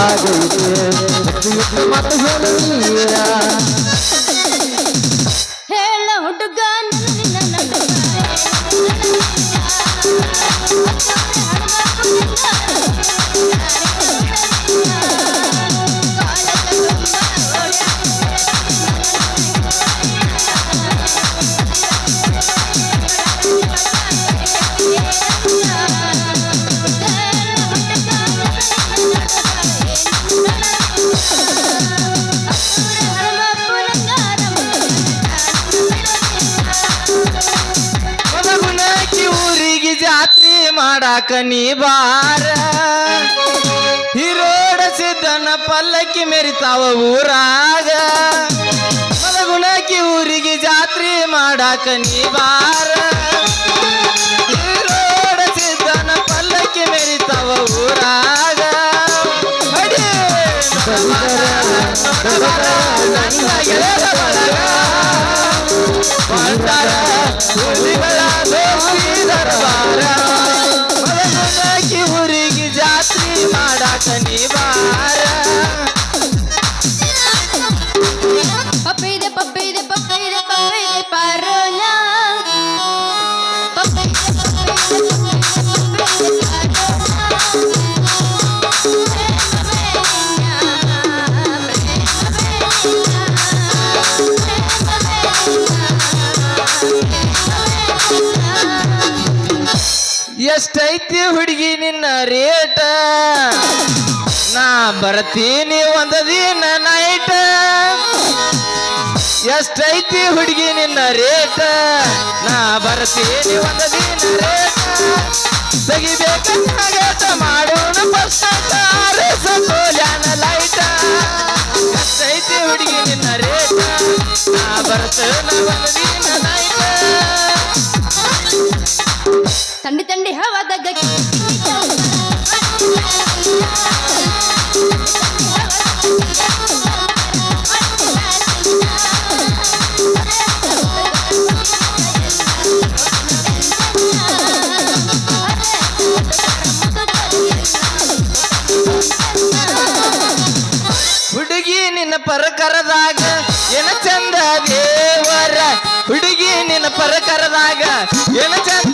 ಆಗೈತೆ ಎಷ್ಟು ಮತ್ತೆ ಹೇಳು ನೀರ ಹೇಳ ಹುಡುಗ ನನ್ನ ಮಾಡಾಕ ನೀ ಬಾರ ಹಿರೋಡ ಸಿದ್ದನ ಪಲ್ಲಕ್ಕಿ ಮೆರಿತಾವ ಊರಾಗ ಮದಗುಣಕಿ ಊರಿಗೆ ಜಾತ್ರೆ ಮಾಡಾಕ ನೀ ಬಾರ ಹಿರೋಡ ಸಿದ್ದನ ಪಲ್ಲಕ್ಕಿ ಮೆರಿತಾವ ಊರಾಗ ಹಡಿ ನನ್ನ ಗೆಳೆಯರ ಬಳಗ. ಮಾಡ್ತಾರ ಹುಲಿಗಳ ದೋಸ್ತಿ ದರ್ಬಾರ ಎಷ್ಟೈತಿ ಹುಡುಗಿ ನಿನ್ನ ರೇಟ? ನಾ ಬರ್ತೀನಿ ಒಂದ ದಿನ ನೈಟ ಎಷ್ಟೈತಿ ಹುಡುಗಿ ನಿನ್ನ ರೇಟ? ನಾ ಬರ್ತೀನಿ ಒಂದ ದಿನ ರೇಟ ತೆಗಿಬೇಕಂತ ಮಾಡೋಣ ಫಸ್ಟ್ ಸೋಲ್ಯಾನ ಲೈಟ ಎಷ್ಟೈತಿ ಹುಡುಗಿ ನಿನ್ನ ರೇಟ? ನಾ ಬರ್ತೇನೆ ಒಂದ ದಿನ ನಿನ್ನ ಪರಕರದಾಗ ಏನ ಚಂದ ದೇವರ ಹುಡುಗಿ ನಿನ್ನ ಪರಕರದಾಗ ಏನ ಚಂದ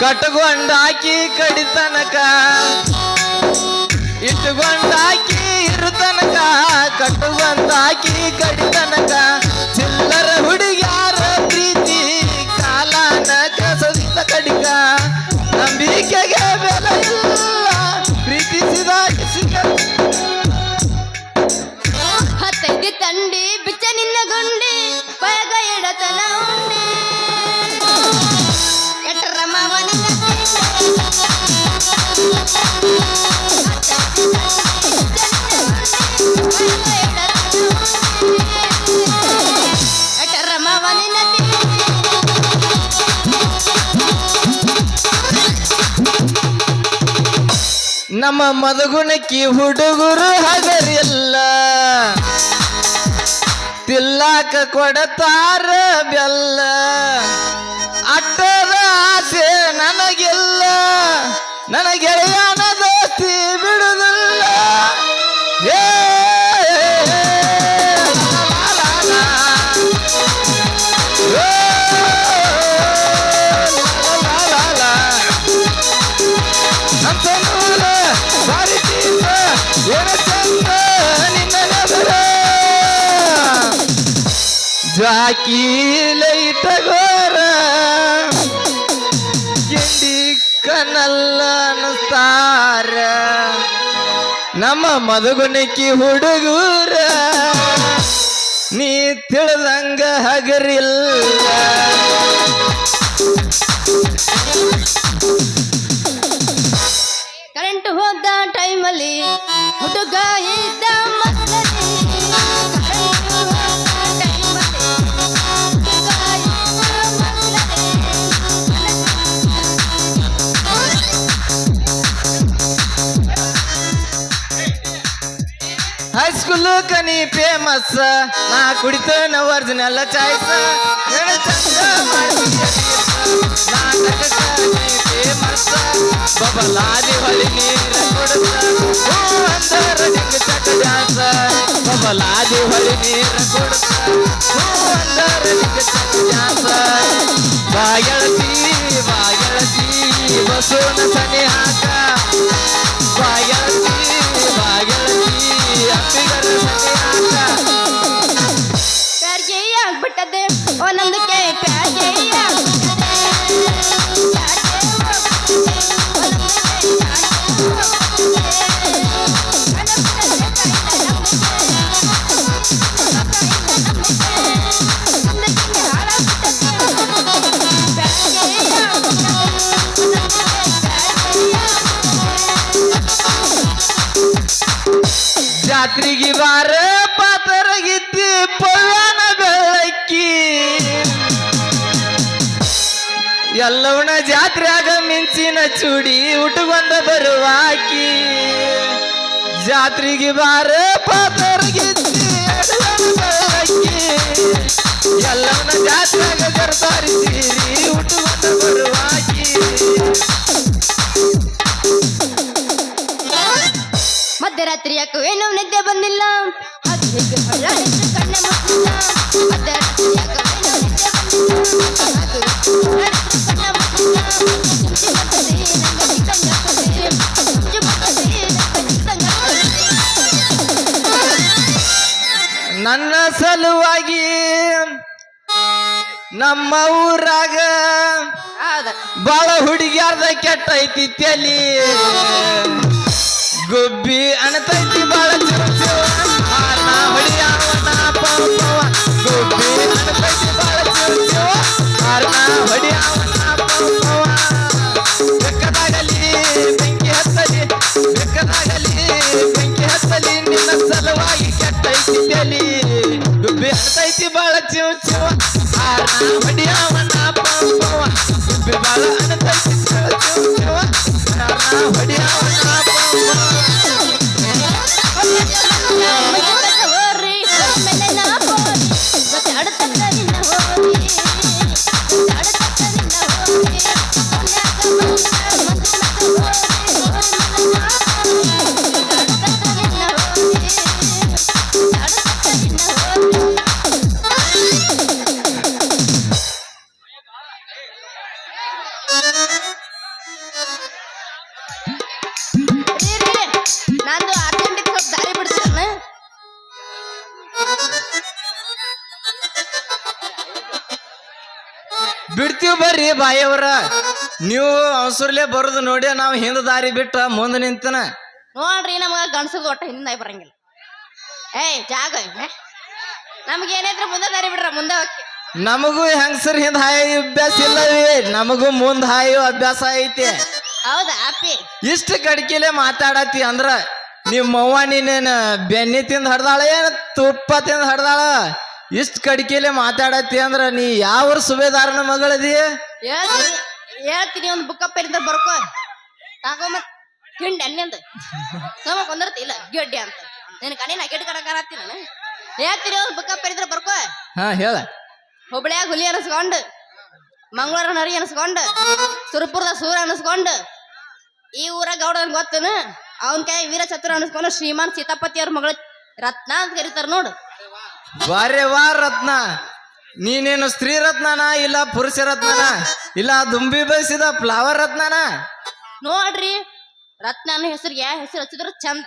ಕಟ್ಕೊಂಡಾಕಿ ಕಡಿತನಕ. ಇಟ್ಟುಕೊಂಡಾಕಿ ಇರು ತನಕ ಕಟ್ಟುಕೊಂಡಾಕಿ ನಮ್ಮ ಮದಗುಣಕ್ಕಿ ಹುಡುಗರು ಹಗರಿಲ್ಲ ತಿಲ್ಲಾಕ ಕೊಡತಾರ ಬೆಲ್ಲ. ಅಟ್ಟದ ಆಸೆ ನನಗಿಲ್ಲ. ನನ್ನ ಜಾಕಿ ಲೈಟ ಗೋರ ಕಿಂಡಿ ಕನಲ್ಲ ಅನ್ನಿಸ್ತಾರ ನಮ್ಮ ಮದುಗುಣಿಕಿ ಹುಡುಗೂರ. ನೀ ತಿಳಿದಂಗ ಹಗರಿಲ್ಲ. ಕರೆಂಟ್ ಹೋದ ಟೈಮಲ್ಲಿ ಹುಡುಗ ಇದ್ದ ఎందుకని ఫేమస్ నా కుడితో ఒరిజినల్ చాయిస్ బబలాది వలి బబలాది వలి బాయళసి బాయళసి బసోన సని ఆక బాయళసి బాయళ ಜಾತ್ರೆಗೆ ಬಾರ ಪಾತರಗಿದ್ದಿ ಪವ್ಯಾನ ಬೆಳಕ್ಕಿ ಎಲ್ಲವನ ಜಾತ್ರೆಯಾಗ ಮಿಂಚಿನ ಚೂಡಿ ಉಟ್ಕೊಂಡ ಬರುವಾಕಿ. ಜಾತ್ರೆಗೆ ಬಾರ ಬೆಳಕ್ಕಿ ಎಲ್ಲವನ ಜಾತ್ರೆಯಾಗ ಜರ್ದಾರಿ ಸೀರಿ ಉಟ್ಕೊಂಡ ಬರುವಾಕಿ. ಮಧ್ಯರಾತ್ರಿ ಯಾಕೋ ಏನೋ ನಿದ್ದೆ ಬಂದಿಲ್ಲ. ಅದು ಹೇಗೆ ಹಳ್ಳ ಹೆಸ್ರು ಕಣ್ಣ ಮುಚ್ಚಿಲ್ಲ. ಮಧ್ಯರಾತ್ರಿ ಯಾಕೋ ಏನೋ ನಿದ್ದೆ ಬಂದಿಲ್ಲ. ಅದು ಹಳ್ಳ ಹೆಸ್ರು ಕಣ್ಣ ಮುಚ್ಚಿಲ್ಲ. ಚಿಂಚಿ ಬರ್ತದೆ ನಂಗೆ ಚಿಕ್ಕಂಗ ಆಗ್ತದೆ. ಬರ್ತದೆ ನಂಗೆ ಚಿಕ್ಕಂಗ ನನ್ನ ಸಲುವಾಗಿ ನಮ್ಮ ಊರಾಗ ಬಾಳ ಬಾಳ ಕೆಟ್ಟ ಐತಿ ತಲಿ. ಗುಬ್ಬಿ ಅಣತೈತಿ ಬಾಳ. ಗುಬ್ಬಿ ಅಣತೈತಿ ಬಾಳ. ಬೆಕ್ಕದಾಗಲಿ ಬೆಂಕಿ ಹತ್ತಲಿ, ಬೆಕ್ಕದಾಗಲಿ ಬೆಂಕಿ ಹತ್ತಲಿ, ನಿನ್ನ ಸಲುವಾಗಿ ಕೆಟ್ಟೈತಿ ತಲಿ ಗುಬ್ಬಿ ಹತ್ತೈತಿ ಬಾಳ ಚಿವ್ ಬಿಡ್ತೀವಿ ಬರ್ರಿ ಬಾಯಿಯವರ. ನೀವು ಅವಸರ್ಲೆ ಬರೋದು ನೋಡಿ ನಾವು ಹಿಂದ ದಾರಿ ಬಿಟ್ಟ ಮುಂದೆ ನಿಂತನ. ನೋಡ್ರಿ ನಮಗ ಗಂಡಸದ ಒಟ್ಟ ಹಿಂದೆ ಬರಂಗಿಲ್ಲ. ಏಯ್ ಜಾಗ ನಮ್ಗೆ ಏನೈತ್ರಿ ಮುಂದೆ ದಾರಿ ಬಿಡ್ರ ಮುಂದೆ ಹೋಗಿ. ನಮಗೂ ಹೆಂಗಸರ್ ಹಿಂದ ಹಾಯೋ ಅಭ್ಯಾಸ ಇಲ್ಲವೇ? ನಮಗೂ ಮುಂದೆ ಹಾಯೋ ಅಭ್ಯಾಸ ಐತಿ. ಹೌದಾ ಅಪ್ಪಿ? ಇಷ್ಟ ಕಡ್ಕಿಲೆ ಮಾತಾಡತಿ ಅಂದ್ರ ನಿಮ್ಮ ಅವ್ವ ನೀನೇನ ಬೆನ್ನಿ ತಿಂದ ಹಡ್ದಾಳ ಏನ ತುಪ್ಪ ತಿಂದ ಹಡ್ದಾಳ? ಇಷ್ಟ ಕಡಿಕೆಲೆ ಮಾತಾಡತ್ತಿ ಅಂದ್ರ ನೀ ಯಾವ ಸುಬೇದಾರನ ಮಗಳದಿ? ಹೇಳ್ತೀನಿ ಹೇಳ್ತೀನಿ ಒಂದು ಬುಕ್ ಇದ್ರೆ ಬರ್ಕೋ. ತಗೊಂಬ. ತಿಂಡಿ ಅನ್ನೆಂದು ಸಮ ಕೊಂದರ್ತಿ ಇಲ್ಲ ಗೆಡ್ಡಿ ಅಂತ. ನಿನ್ ಕಣ್ಣಿನ ಗೆಡ್ ಕಡಕಾರತ್ತಿ ನಾನು. ಹೇಳ್ತೀನಿ ಒಂದು ಬುಕ್ ಇದ್ರೆ ಬರ್ಕೋ. ಹಾ ಹೇಳ. ಹುಬ್ಳ್ಯಾಗ ಹುಲಿ ಅನಿಸ್ಕೊಂಡು ಮಂಗಳೂರ ನರಿ ಅನಿಸ್ಕೊಂಡು ಸುರಪುರದ ಸೂರ್ಯ ಅನಿಸ್ಕೊಂಡು ಈ ಊರ ಗೌಡ ಗೊತ್ತನ? ಅವನ ಕೈ ವೀರ ಚತುರ ಅನಸ್ಕೊಂಡು ಶ್ರೀಮಾನ್ ಸೀತಾಪತಿ ಅವ್ರ ಮಗಳ ರತ್ನ ಅಂತ ಕರೀತಾರ ನೋಡು. ವಾರೆ ವಾ ರತ್ನ. ನೀನೇನು ಸ್ತ್ರೀ ರತ್ನನ ಇಲ್ಲ ಪುರುಷ ರತ್ನನ? ಇಲ್ಲ ದುಂಬಿ ಬಯಸಿದ ಫ್ಲವರ್ ರತ್ನನ? ನೋಡ್ರಿ ರತ್ನ ಹೆಸರು ಯಾವ ಹೆಸರು ಹಚ್ಚಿದ್ರು ಚಂದ.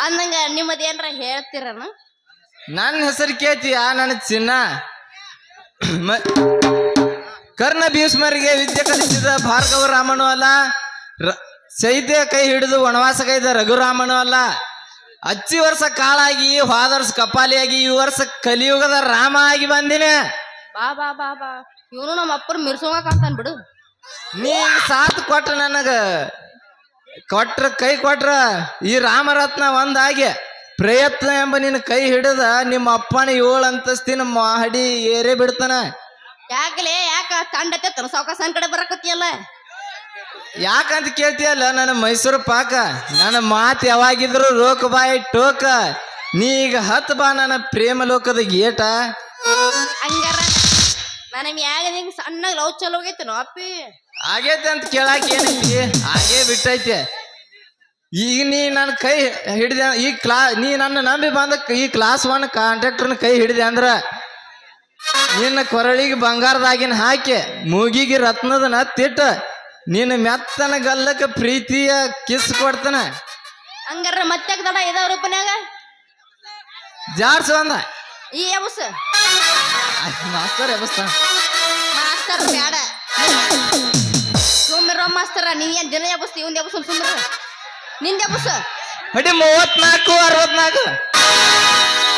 ಅಂದಂಗ ನಿಮ್ಮದ ಏನ್ರ ಹೇಳ್ತೀರನ? ನನ್ನ ಹೆಸರು ಕೇತಿಯ? ನನ್ನ ಚಿನ್ನ? ಮ- ಕರ್ಣ ಭೀಷ್ಮರಿಗೆ ವಿದ್ಯೆ ಕಲಿಸಿದ ಭಾರ್ಗವ ರಾಮನು ಅಲ್ಲ ರ- ಸೈತ್ಯ ಕೈ ಹಿಡಿದು ವನವಾಸ ಕೈದ ರಘುರಾಮನು ಅಲ್ಲ. ಹಚ್ಚಿ ವರ್ಷ ಕಾಳಾಗಿ ಹೋದ ವರ್ಷ ಕಪಾಲಿಯಾಗಿ ಈ ವರ್ಷ ಕಲಿಯುಗದ ರಾಮ ಆಗಿ ಬಂದಿನಿ. ಬಾ ಬಾ ಬಾ ಬಾ. ಇವನು ನಮ್ಮ ಅಪ್ಪರ್ ಮಿರ್ಸೋಗ ಕಾಣ್ತಾನ ಬಿಡು. ನೀ ಸಾತ್ ಕೊಟ್ರ ನನಗ. ಕೊಟ್ರ ಕೈ ಕೊಟ್ರ ಈ ರಾಮರತ್ನ ಒಂದಾಗಿ. ಪ್ರಯತ್ನ ಎಂಬ ನಿನ್ನ ಕೈ ಹಿಡಿದ ನಿಮ್ಮ ಅಪ್ಪನ ಏಳು ಅಂತಸ್ತಿನ ಮಾಡಿ ಏರೇ ಬಿಡ್ತಾನ. ಯಾಕಲೇ ಯಾಕ ತಂಡತೆ ತನ ಸಾವಕಾಸನ್ ಕಡೆ ಬರಕತ್ತಿಯಲ್ಲ? ಯಾಕಂತ ಕೇಳ್ತೀಯಲ್ಲ ನನ್ನ ಮೈಸೂರು ಪಾಕ ನನ್ನ ಮಾತು ಯಾವಾಗಿದ್ರು ರೋಕ ಬಾಯ್ ಟೋಕ ನೀ ಈಗ ಹತ್ತು ಬಾ ನನ್ನ ಪ್ರೇಮ ಲೋಕದ ಗೇಟ. ಹಂಗಾರ ನನಗೆ ಯಾಗ ನಿಂಗೆ ಸಣ್ಣ ಲವ್ ಚಲೋ ಹೋಗೈತೆ ಅಪ್ಪಿ? ಆಗೈತೆ ಅಂತ ಕೇಳಾಕ ಏನೈತಿ? ಹಾಗೇ ಬಿಟ್ಟೈತೆ. ಈಗ ನೀ ನನ್ನ ಕೈ ಹಿಡಿದೆ ಈ ಕ್ಲಾ ನೀ ನನ್ನ ನಂಬಿ ಬಂದ ಈ ಕ್ಲಾಸ್ ಒನ್ ಕಾಂಟ್ರಾಕ್ಟರ್ನ ಕೈ ಹಿಡಿದೆ ಅಂದ್ರ ನಿನ್ನ ಕೊರಳಿಗೆ ಬಂಗಾರದಾಗಿನ ಹಾಕಿ ಮೂಗಿಗೆ ರತ್ನದ ನತ್ತಿಟ್ಟ ನಿನ್ನ ಮೆತ್ತನ ಗಲ್ಲಕ್ಕ ಪ್ರೀತಿಯ ಕಿಸ್ ಕೊಡ್ತಾನ. ಹಂಗಾರ ಮತ್ತೆ ತಡ ಇದಾವ ರೂಪನ್ಯಾಗ ಜಾಡ್ಸ ಒಂದ. ಈ ಎಬಸ್. ಮಾಸ್ತರ್ ಎಬಸ್ತ. ಮಾಸ್ತರ್ ಬ್ಯಾಡ. ರೋ ಮಾಸ್ತರ ನೀ ಏನ್ ದಿನ ಎಬಸ್ ಇವಂದ ಎಬಸ್ ಸುಮ್ಮಿರ ನಿಂದ ಎಬಸ್. ಅಡಿ ಮೂವತ್ನಾಲ್ಕು ಅರವತ್ನಾಲ್ಕು